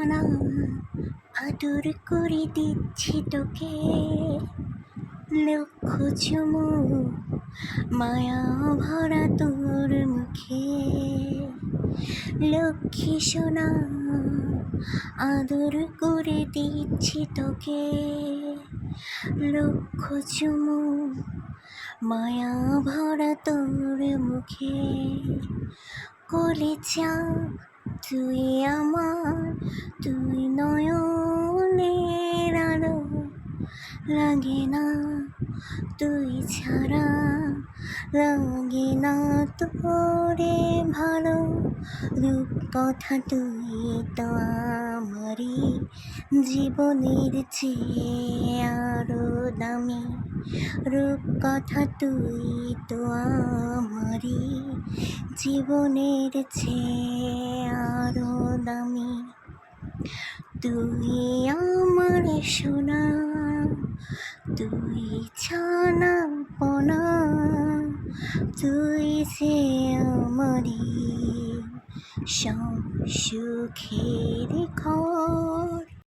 শোনা আদর করে দিচ্ছি তোকে। লক্ষ চুমু মায়া ভরা তোর মুখে। লক্ষ্মী সোনা, আদর করে দিচ্ছি তোকে। লক্ষ চুমু মায়া ভরা তোর মুখে। কলেজা, তুই আমার লাগে না তুই ছাড়া লাগে না তোরে ভালো রূপ কথা তুই তো আমারই জীবনের চেয়ে আরও দামি রূপ কথা তুই তো আমারই জীবনের চেয়ে আরও দামি তুই আমার সোনা তুই ছানা পোনা তুই যে আমারি সব সুখের ঘর।